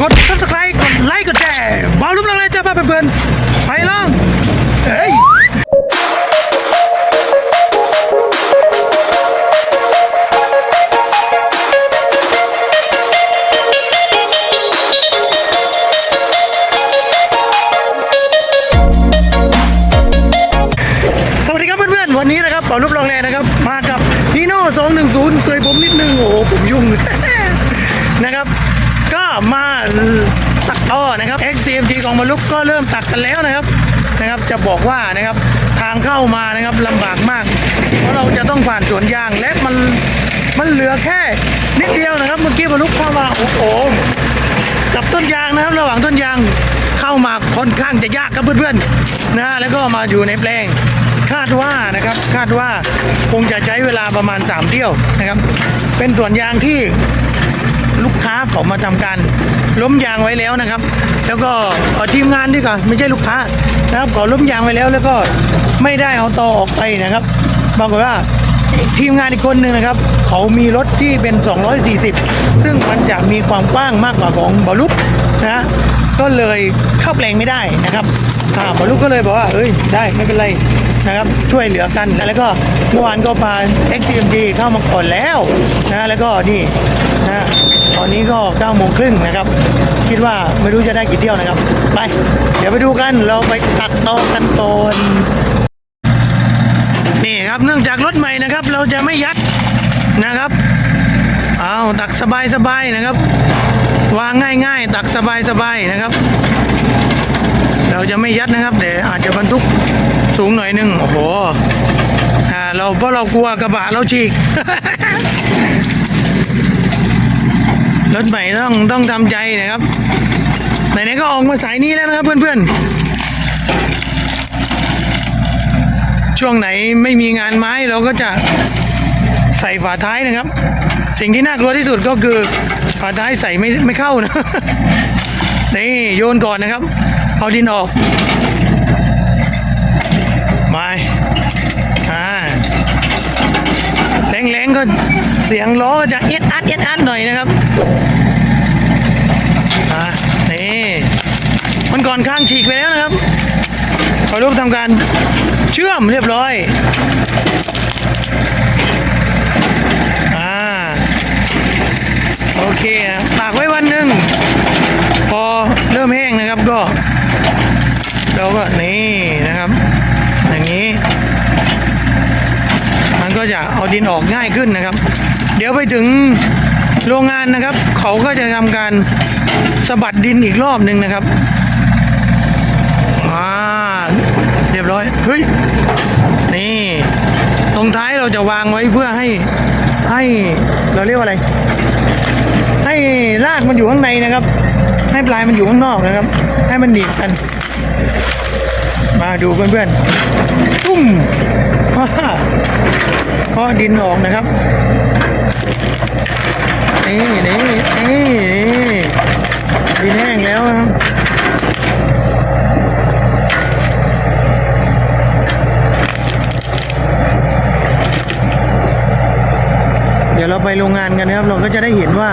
กด subscribe กดไลค์กดแชร์บอลลูกลังเลยจ้าป้าเพื่อนๆไปล่องเฮ้ย ลุกก็เริ่มตักกันแล้วนะครับนะครับจะบอกว่านะครับทางเข้ามานะครับลำบากมาก เพราะเราจะต้องผ่านสวนยางและมันมันเหลือแค่นิดเดียวนะครับ เมื่อกี้มาลุกเข้ามาโอ้โหกับต้นยางนะครับ ระหว่างต้นยางเข้ามาค่อนข้างจะยากครับเพื่อนๆนะแล้วก็มาอยู่ในแปลงคาดว่านะครับคาดว่าคงจะใช้เวลาประมาณ 3เที่ยวนะครับ เป็นสวนยางที่ลูกค้าเขามาทำการ ล้มยางไว้แล้วนะครับ แล้วก็ทีมงานดีกว่าไม่ใช่ลูกค้านะครับขาล้มยางไว้แล้ว แล้วก็ไม่ได้เอาตอออกไปนะครับปรากฏว่าทีมงานอีกคนหนึ่งนะครับ เขามีรถที่เป็น 240 ซึ่งมันจะมีความกว้างมากกว่าของบอลลุกนะก็เลยเข้าแปลงไม่ได้นะครับอ่าบอลลุกก็เลยบอกว่า เอ้ยได้ไม่เป็นไรนะครับช่วยเหลือกันแล้วก็เมื่อวานก็พา XTMG เข้ามาก่อนแล้วนะแล้วก็นี่นะ ตอนนี้ก็9โมงครึ่งนะครับ คิดว่าไม่รู้จะได้กี่เที่ยวนะครับ ไป เดี๋ยวไปดูกันเราไปตักตอกันก่อนนี่ครับเนื่องจากรถใหม่นะครับ เราจะไม่ยัดนะครับเอาตักสบายสบายๆนะครับ วางง่ายๆตักสบายสบายๆนะครับ เราจะไม่ยัดนะครับแต่อาจจะบรรทุกสูงหน่อยนึงโอ้โหเราเพราะเรากลัวกระบะเราฉีก รถใหม่ต้องต้องทำใจนะครับไหนๆก็ออกมาสายนี้แล้วนะครับเพื่อนๆ ช่วงไหนไม่มีงานไม้เราก็จะใส่ฝาท้ายนะครับ สิ่งที่น่ากลัวที่สุดก็คือฝาท้ายใส่ไม่ไม่เข้านะนี่โยนก่อนนะครับ เอาดินออกมาอ่า แรงๆก็เสียงล้อก็จะเอ็ดอัดเอ็ดอัดหน่อยนะครับอ่านี่มันก่อนข้างฉีกไปแล้วนะครับพอรูปทำการเชื่อมเรียบร้อยอ่าโอเคนะตากไว้วันหนึ่งพอเริ่มแห้งนะครับก็เราก็นี่นะครับ อย่างนี้ มันก็ จะเอาดินออกง่ายขึ้นนะครับ เดี๋ยวไปถึงโรงงานนะครับ เขาก็จะทำการสะบัดดินอีกรอบหนึ่งนะครับอ่าเรียบร้อยเฮ้ยนี่ตรงท้ายเราจะวางไว้เพื่อให้ให้เราเรียกว่าอะไร ให้รากมันอยู่ข้างในนะครับ ให้ปลายมันอยู่ข้างนอกนะครับ ให้มันหนีบกัน มาดูเพื่อนๆตุ้มาฮ่าะดินออกนะครับนี่นี่นี่นี่ดินแห้งแล้วนะครับเดี๋ยวเราไปโรงงานกันนะครับ เราก็จะได้เห็นว่า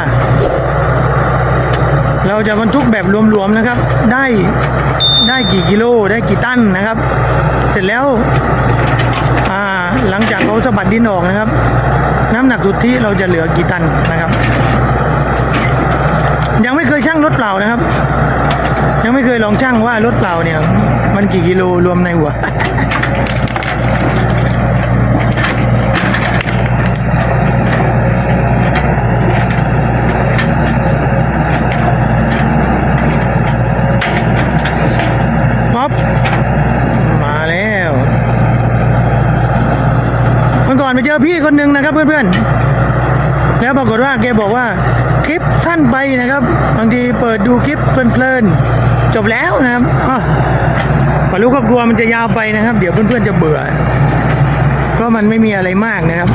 เราจะบรรทุกแบบรวมๆนะครับ ได้ได้กี่กิโลได้กี่ตันนะครับ เสร็จแล้ว หลังจากเขาสะบัดดินออกนะครับ น้ำหนักสุทธิเราจะเหลือกี่ตันนะครับ ยังไม่เคยชั่งรถเปล่านะครับ ยังไม่เคยลองชั่งว่ารถเปล่าเนี่ย มันกี่กิโลรวมในหัว ป๊อปมาแล้วเมื่อก่อน ไปเจอพี่คนหนึ่งนะครับเพื่อนๆ แล้วปรากฏว่าแกบอกว่าคลิปสั้นไปนะครับ บางทีเปิดดูคลิปเพลินๆ จบแล้วนะครับอ้าวพอรู้ก็กลัวมันจะยาวไปนะครับ เดี๋ยวเพื่อนๆจะเบื่อ เพราะมันไม่มีอะไรมากนะครับ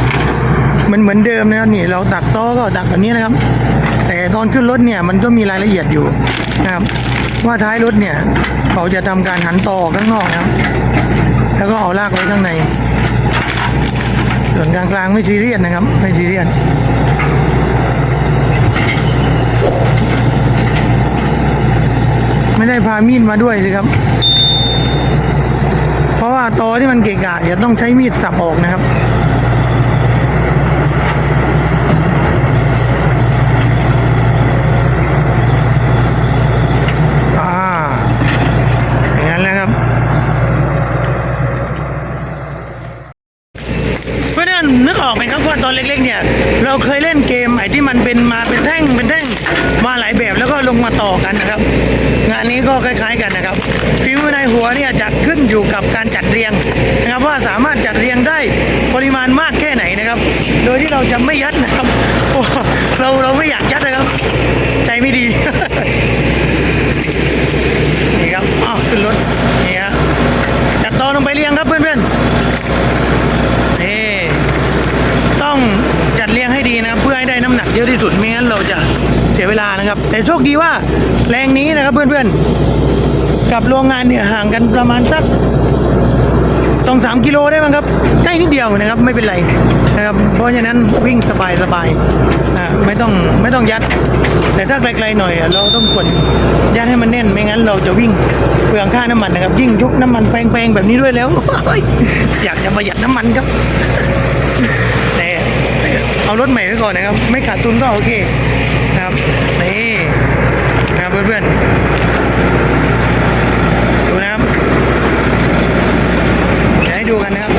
มันเหมือนเดิมนะครับนี่เราตักต๊ะก็ตักแบบนี้นะครับ แต่ตอนขึ้นรถเนี่ยมันก็มีรายละเอียดอยู่นะครับ ว่าท้ายรถเนี่ย เขาจะทำการหันต่อข้างนอกนะครับ แล้วก็เอาลากไว้ข้างใน ส่วนกลางๆไม่ซีเรียสนะครับ ไม่ซีเรียสไม่ได้พามีดมาด้วยสิครับ เพราะว่าตอที่มันเกะกะจะต้องใช้มีดสับออกนะครับ อนเล็กๆเนี่ยเราเคยเล่นเกมไอ้ที่มันเป็นมาเป็นแท่งเป็นแท่งมาหลายแบบแล้วก็ลงมาต่อกันนะครับ งานนี้ก็คล้าย ๆกันนะครับฟิวในหัวเนี่ยจะขึ้นอยู่กับการจัดเรียงนะครับว่าสามารถจัดเรียงได้ปริมาณมากแค่ไหนนะครับ โดยที่เราจะไม่ยัดนะครับเราเราไม่อยากยัดนะครับ ใจไม่ดี นี่ครับอ้าวขึ้นรถนี่ฮะจัดต่อลงไปเรียงครับเพื่อนๆ นี่ต้องจัดเรียงให้ดีนะครับเพื่อให้ ได้น้ำหนักเยอะที่สุดไม่งั้นเราจะเสียเวลานะครับ แต่โชคดีว่าแรงนี้นะครับเพื่อนๆกับโรงงานเนี่ยห่างกันประมาณสักสองสามกิโลได้มั้งครับใกล้นิดเดียวนะครับไม่เป็นไรนะครับเพราะฉะนั้นวิ่งสบายสบายๆอ่าไม่ต้องไม่ต้องยัด แต่ถ้าไกลๆหน่อยเราต้องกดยัดให้มันแน่นไม่งั้นเราจะวิ่งเปลืองค่าน้ำมันนะครับ ยิ่งยุคน้ำมันแพงๆแบบนี้ด้วยแล้ว อยากจะประหยัดน้ำมันครับ เอารถใหม่ไว้ก่อนนะครับ ไม่ขาดทุนก็โอเคนะครับนี่นะครับเพื่อนๆดูนะครับเดี๋ยวให้ดูกันนะครับ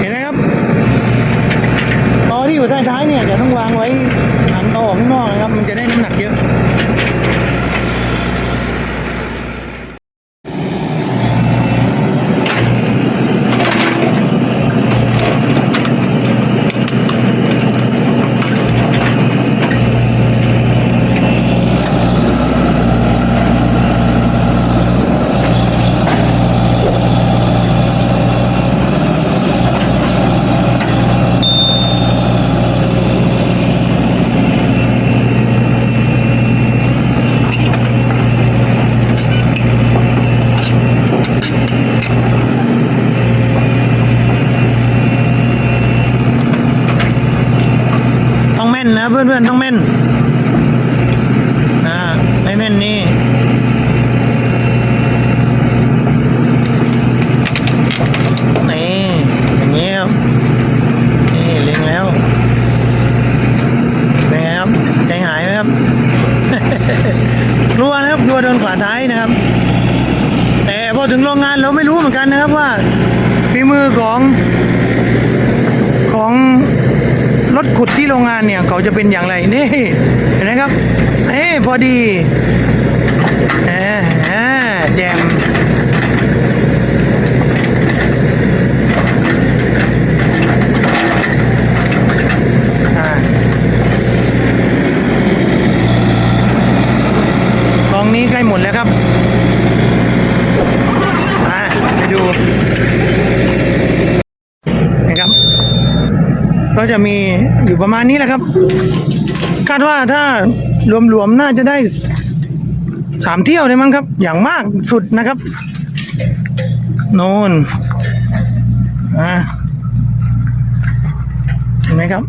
เห็นไหมครับ ตอที่อยู่ท้ายๆเนี่ยจะต้องวางไว้หันตอออกข้างนอกนะครับ มันจะได้น้ำหนักเยอะ ต้องแม่นนะ เพื่อนๆ น้องแม่นนะไม่แม่นนี่นี่อย่างนี้ครับนี่เล็งแล้วเป็นไงครับใจหายไหมครับ กลัวนะครับกลัวโดนขวาท้ายนะครับ แต่พอถึงโรงงานเราไม่รู้เหมือนกันนะครับว่าฝีมือของ ของร ถขุดที่โรงงานเนี่ย เขาจะเป็นอย่างไรนี่เห็นไหมครับเอ้พอดีแหมแหมแจมอ่ากองนี้ใกล้หมดแล้วครับอ่าไปดูนะครับ ก็จะมีอยู่ประมาณนี้แหละครับ คาดว่าถ้ารวมๆน่าจะได้สามเที่ยวเลยมั้งครับ อย่างมากสุดนะครับ โน่นอ่าเห็นไหมครับ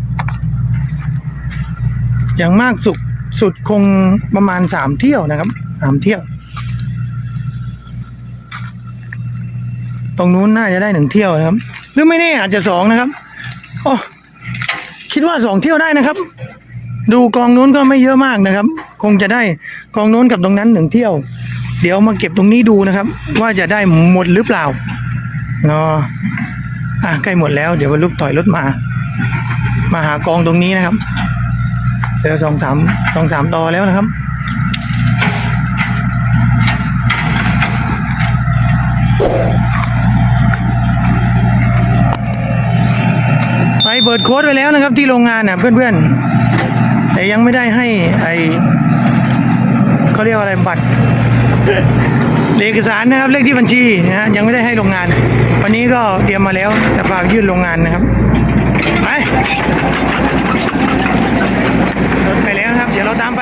อย่างมากสุดสุดคงประมาณสามเที่ยวนะครับสามเที่ยว ตรงนู้นน่าจะได้หนึ่งเที่ยวนะครับ หรือไม่แน่อาจจะสองนะครับ โอ้ ว่าสองเที่ยวได้นะครับ ดูกองนู้นก็ไม่เยอะมากนะครับ คงจะได้กองนู้นกับตรงนั้นหนึ่งเที่ยว เดี๋ยวมาเก็บตรงนี้ดูนะครับ ว่าจะได้หมดหรือเปล่าเนาะอะใกล้หมดแล้วเดี๋ยววันลุกถอยรถมา มาหากองตรงนี้นะครับเจอสองสามสองสามต่อแล้วนะครับ ไป เบิดโค้ดไปแล้วนะครับ ที่โรงงานน่ะเพื่อนๆ แต่ยังไม่ได้ให้ไอเขาเรียกว่าอะไรบัตรเอกสารนะครับเลขที่บัญชีนะฮะยังไม่ได้ให้โรงงาน วันนี้ก็เตรียมมาแล้วแต่ฝายื่นโรงงานนะครับไปไปแล้วครับ เดี๋ยวเราตามไป